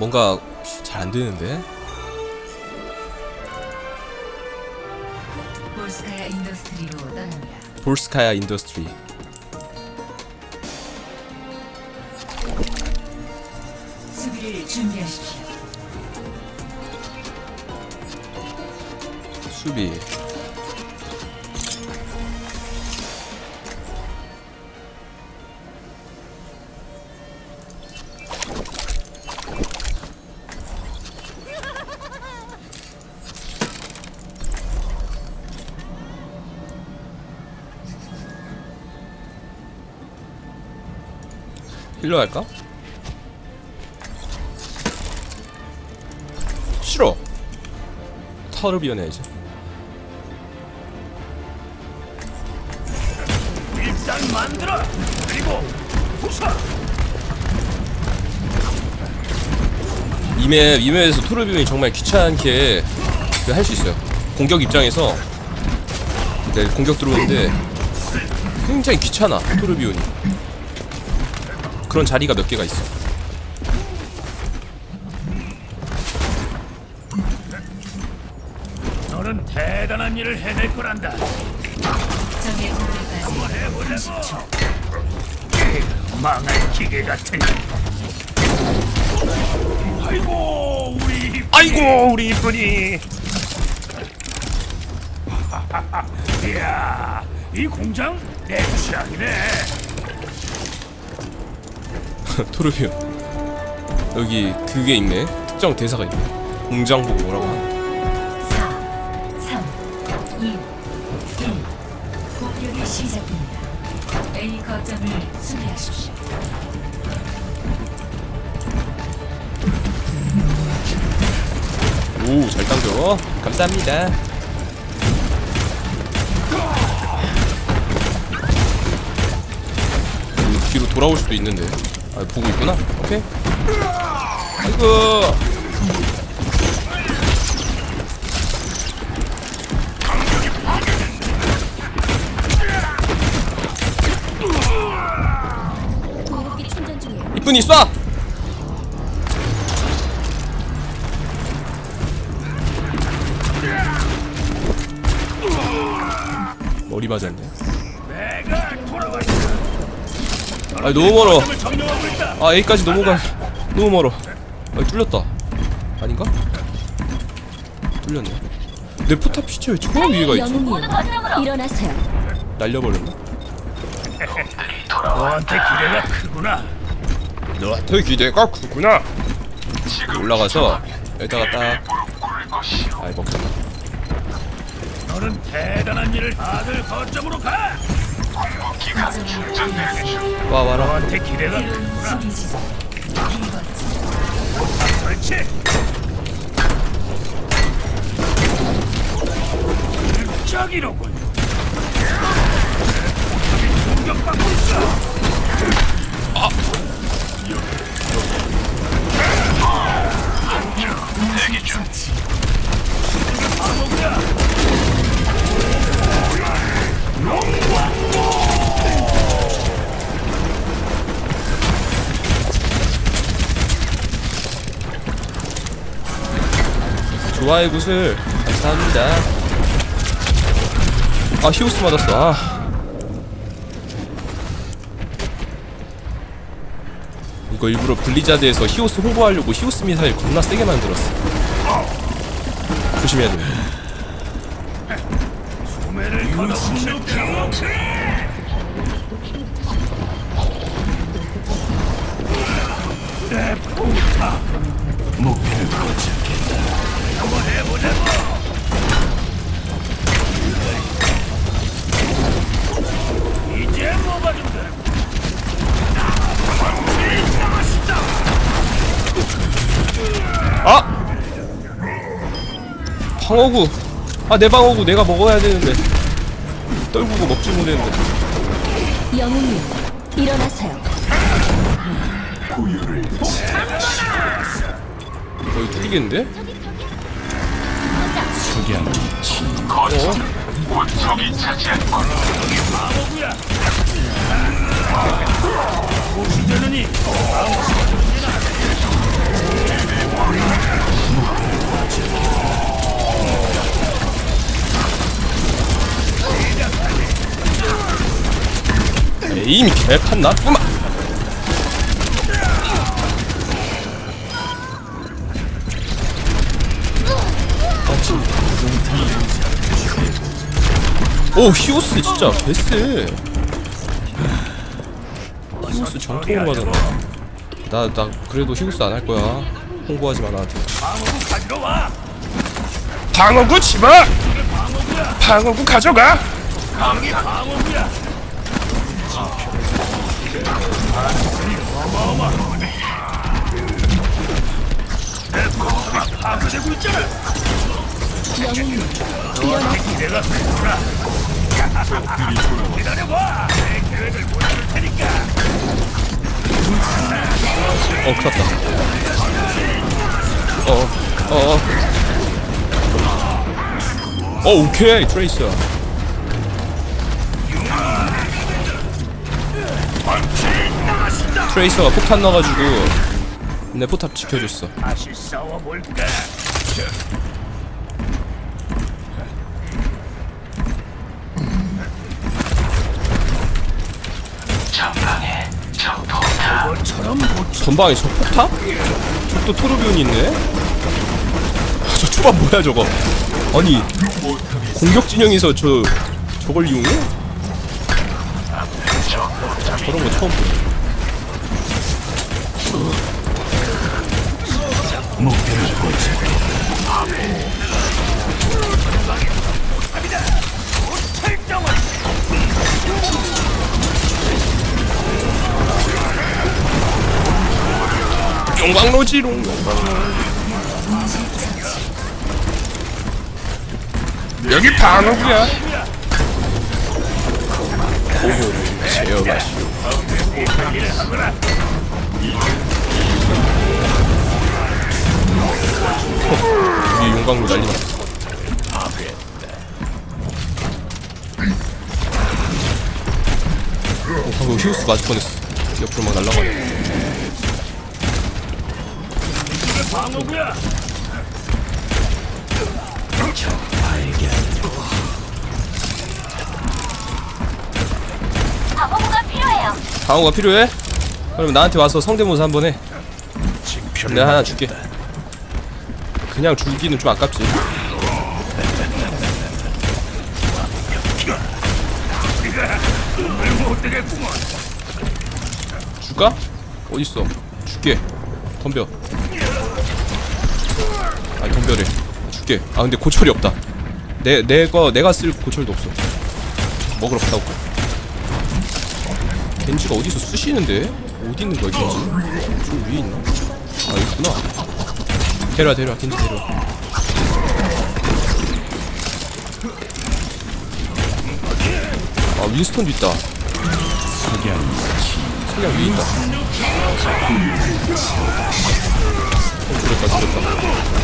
뭔가 잘 안 되는데. 볼스카야 인더스트리로 떠납니다. 볼스카야 인더스트리. 수비를 준비하십시오. 수비. 힐러 할까? 싫어. 타워를 비워내야지. 일단 만들어 그리고 부숴 이맵 이맵에서 토르비온이 정말 귀찮게 그할수 있어요. 공격 입장에서 네, 공격 들어오는데 굉장히 귀찮아 토르비온이. 그런 자리가 몇 개가 있어. 너는 대단한 일을 해낼 거란다 적의 공격까지 30초. 망할 기계 같은 아이고 우리 아이고 우리 이쁜이. 이야 이 공장 내 취향이네 토르비온. 여기 그게 있네. 특정 대사가 있네. 공장 보고 뭐라고 하나. 4, 3, 2, 1. 공격이 시작됩니다. A 거점을 수비하십시오. 오, 잘 당겨. 감사합니다. 음, 뒤로 돌아올 수도 있는데. 아, 보고 있구나. 오케이. 아이고. 이쁜이 쏴. 머리 맞았네. 아 너무 멀어. 아 A까지 넘어가. 너무 멀어. 아 뚫렸다. 아닌가? 뚫렸네. 내 포탑 시체 왜저 위에가 있지? 일어나세요. 날려버렸나? 너한테 기대가 크구나 너한테 기대가 크구나. 올라가서 여기다가 딱. 아이 먹혔다. 너는 대단한 일을 다들 거점으로 가 와 와라. 너한테 기대가 크구나 처치. 좋아요 구슬 감사합니다. 아 히오스 맞았어. 아. 이거 일부러 블리자드에서 히오스 홍보하려고 히오스 미사일 겁나 세게 만들었어. 조심해야 돼. 아! 방어구. 아 내 방어구 내가 먹어야 되는데. 떨구고 먹지 못했는데. 영웅이요. 일어나세요. 거의 뚫리겠는데? 에임 개판 나쁘마 오 히오스 진짜 개쎄. 히오스 정통으로 가잖아 나, 나 그래도 히오스 안 할 거야. 홍보하지 마 나한테 방어구 와. 방어구 가져가! 방어구야. 파괴되고 있잖아. 영웅님 일어나세요. 내가 그거라. 기다려봐. 내 계획을 보여줄 테니까. 어 큰일 났다 어 어 어 어 오케이 트레이서 트레이서가 폭탄 넣어가지고 내 포탑 지켜줬어 다시 싸워볼까? 전방에 저 폭탄? 저또 토르비온이 있네? 아, 저 초밥 뭐야 저거 아니 공격 진영에서 저 저걸 이용해? 저런 거 처음 보네 용광로지롱. 여기 방어구야. 고효를 제어마시오 위에 용광로 난리나 어, 방금 히우스 맞을 뻔했어 옆으로 막 날라가네 방어구야. 방어가 필요해? 그럼 나한테 와서 성대모사 한 번 해 내가 하나 줄게 그냥 주기는 좀 아깝지. 줄까? 어딨어? 줄게. 덤벼. 아니 덤벼래 줄게. 아 근데 고철이 없다. 내 내거 내가 쓸 고철도 없어. 먹으러 갔다 올까 겐지가 어디서 쑤시는데? 어디 있는 거야 겐지? 저 위에 있나? 아 있구나 데려와 데려와 겐지 데려와. 아 윈스턴도 있다. 위에 있다. 어, 죽였다 죽였다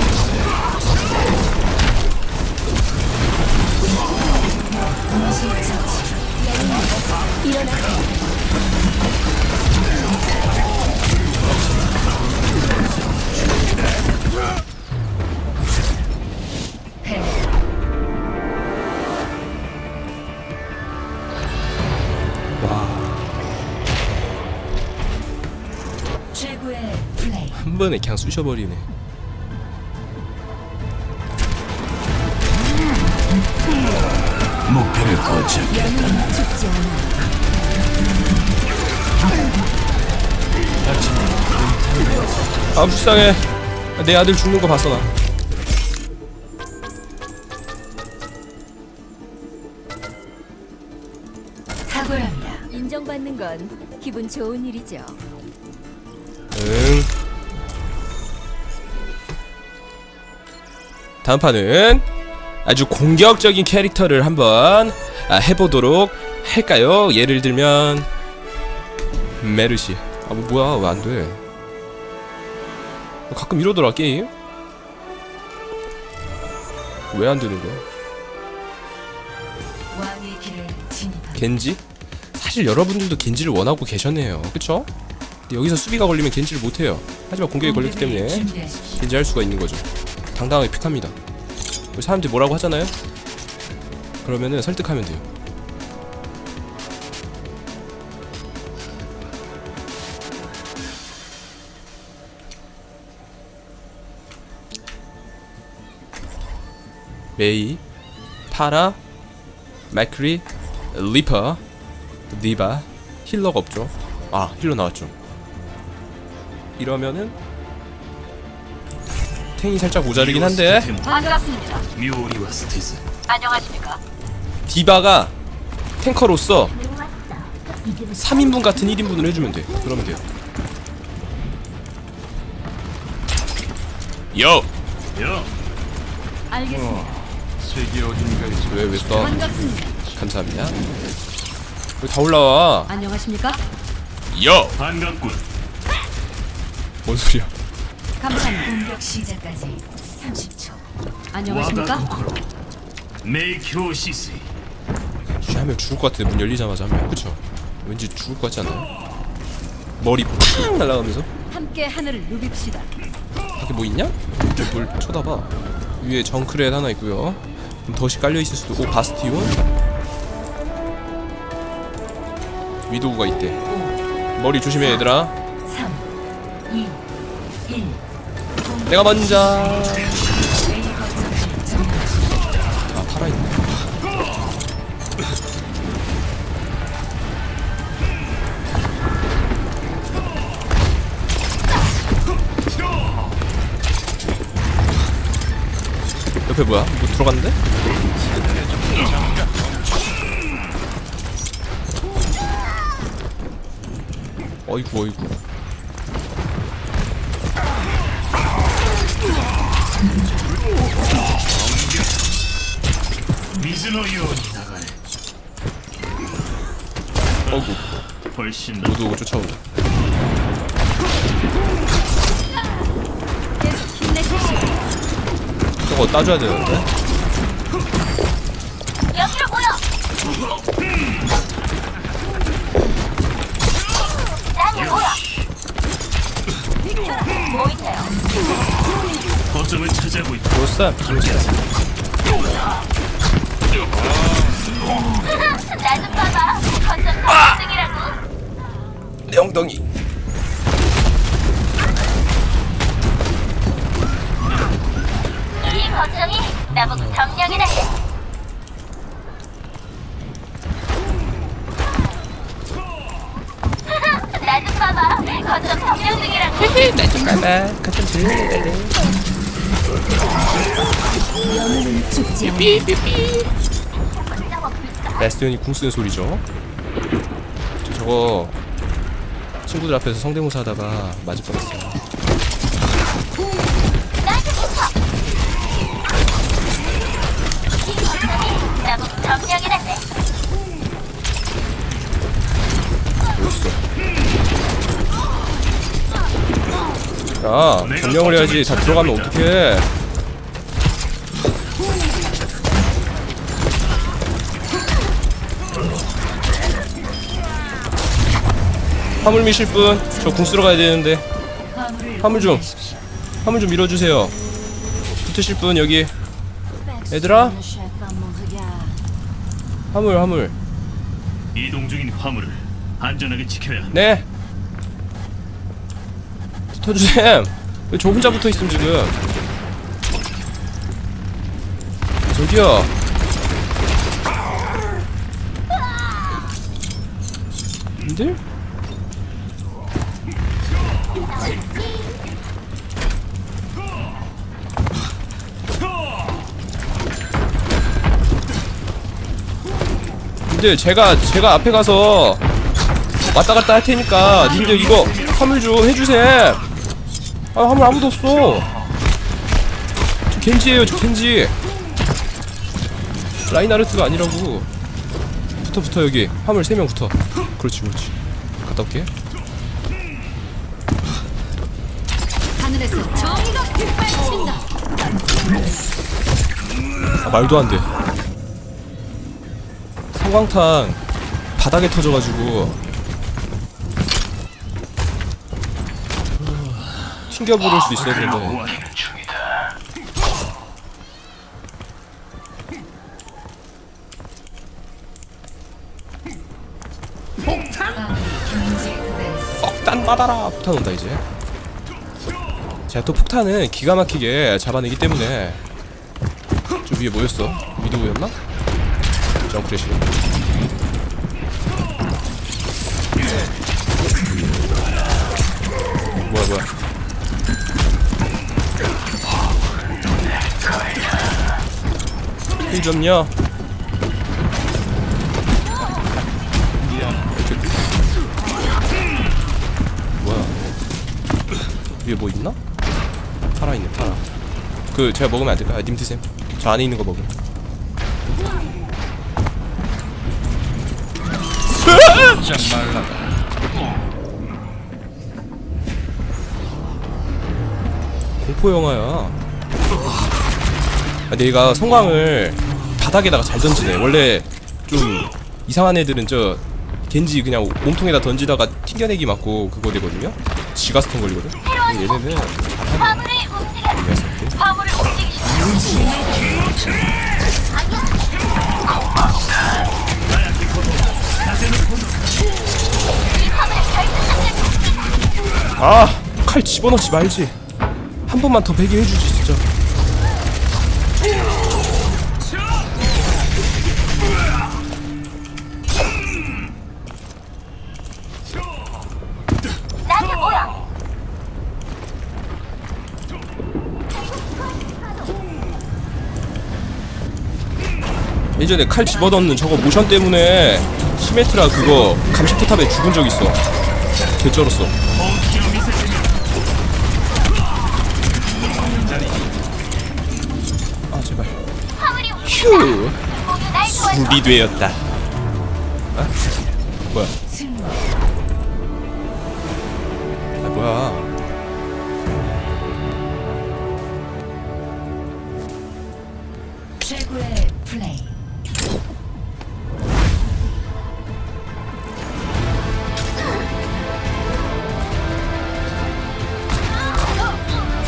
최고의 플레이 한 번에 그냥 쑤셔버리네 목표를. 영웅은 죽지 않아. 아 불쌍해 내 아들 죽는 거 봤어 나 탁월합니다 인정받는 건 기분 좋은 일이죠. 응. 다음 판은 아주 공격적인 캐릭터를 한번 아, 해보도록 할까요? 예를 들면 메르시. 아 뭐, 뭐야 왜 안 돼? 가끔 이러더라 게임. 왜 안 되는 거야? 겐지? 사실 여러분들도 겐지를 원하고 계셨네요. 그쵸? 근데 여기서 수비가 걸리면 겐지를 못해요 하지만 공격이 걸렸기 때문에. 겐지 할 수가 있는 거죠 당당하게 픽합니다 사람들이 뭐라고 하잖아요 그러면은 설득하면 돼요 메이 파라 맥크리 리퍼 디바 힐러가 없죠 아 힐러 나왔죠 이러면은 탱이 살짝 모자르긴 한데 반갑습니다. 묘리와 스티스 안녕하십니까? 디바가 탱커로서 3인분 같은 1인분을 해주면 돼 그러면 돼요 요! 야 알겠습니다. 세계 어딘가에서 왜왜 써? 반갑습니다. 감사합니다 여기 다 올라와 안녕하십니까? 요! 반갑군 뭔 소리야 감사합니다. 공격 시작까지 30초. 와다 안녕하십니까? 메이키오시스 쉬 하면 죽을 것 같은데 문 열리자마자 하면 그쵸? 왠지 죽을 것 같지 않나요? 머리 팍 날아가면서 함께 하늘을 누빕시다. 밖에 뭐 있냐? 저뭘 쳐다봐 위에 정크렛 하나 있고요 좀 덫이 깔려있을 수도 오 바스티온 위도우가 있대. 머리 조심해 얘들아. 3, 2, 1. 내가 먼저 옆에 뭐야? 뭐 들어갔는데? 어이구 어이구 미즈노 요원이 나가네 어이구 훨씬 더 모두 쫓아오고 힘내십시오. 저거 따줘야 되는데? 거점을 차지하고 있다. 좋았어 내 엉덩이 이 거정이 나보고 점령이다 해. 나좀 봐봐. 거정 점령 중이라고. 봐봐 들려 영웅은 죽지 않아. 베스티온이 궁 쓰는 소리죠 저 저거 친구들 앞에서 성대모사 하다가 맞을 뻔했어요 야 점령을 해야지. 다 들어가면 어떡해? 화물 미실 분저궁 쓰러 가야 되는데. 화물 좀. 화물 좀 밀어주세요. 붙으실 분 여기. 얘들아? 화물 화물. 이동 중인 화물을 안전하게 지켜야 한다. 네 붙어주셈 왜 저 혼자 붙어있음 지금? 저기요. 님들? 님들 제가 제가 앞에 가서 왔다 갔다 할 테니까 님들 이거 화물 좀 해주셈 아 화물 아무도 없어. 저 겐지예요 저 겐지. 라인하르트가 아니라고. 붙어 붙어 여기. 화물 3명 붙어. 그렇지 그렇지. 갔다 올게. 하늘에서 정의가 빛발친다. 아 말도 안돼. 성광탄 바닥에 터져가지고 튕겨 부를 수도 있었는데. 폭탄 받아라. 폭탄 온다 이제. 제가 또 폭탄은 기가 막히게 잡아내기 때문에 저 위에 뭐였어? 미도우였나? 정크래시. 뭐야 뭐야 힐 좀요. 뭐야? 위에 뭐 있나? 파라 있네 파라 그 제가 먹으면 안 될까요? 아, 님 드셈 저 안에 있는 거 먹음 공포 영화야. 아, 내가 성광을 바닥에다가 잘 던지네 원래 좀 이상한 애들은 저 겐지 그냥 몸통에다 던지다가 튕겨내기 맞고 그거 되거든요 지가스턴 걸리거든 근데 얘네는 화물을 움직여. 녀석들 화물을 움직이시오. 아! 칼 집어넣지 말지 한 번만 더 베게 해주지 예전에 칼 집어넣는 저거 모션 때문에 시메트라 그거 감시포탑에 죽은 적 있어 개쩔었어 아 제발. 휴. 준비되었다 아? 뭐야 승리 아 뭐야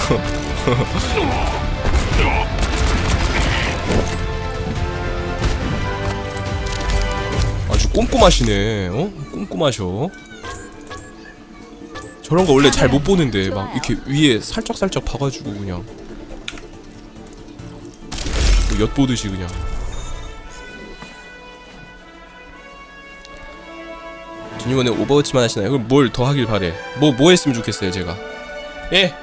아주 꼼꼼하시네 어? 꼼꼼하셔. 저런 거 원래 잘 못 보는데 막 이렇게 위에 살짝살짝 봐가지고 그냥. 뭐 엿보듯이 그냥. 전 이번에 오버워치만 하시나요? 그럼 뭘 더 하길 바래? 뭐 뭐 했으면 좋겠어요 제가? 예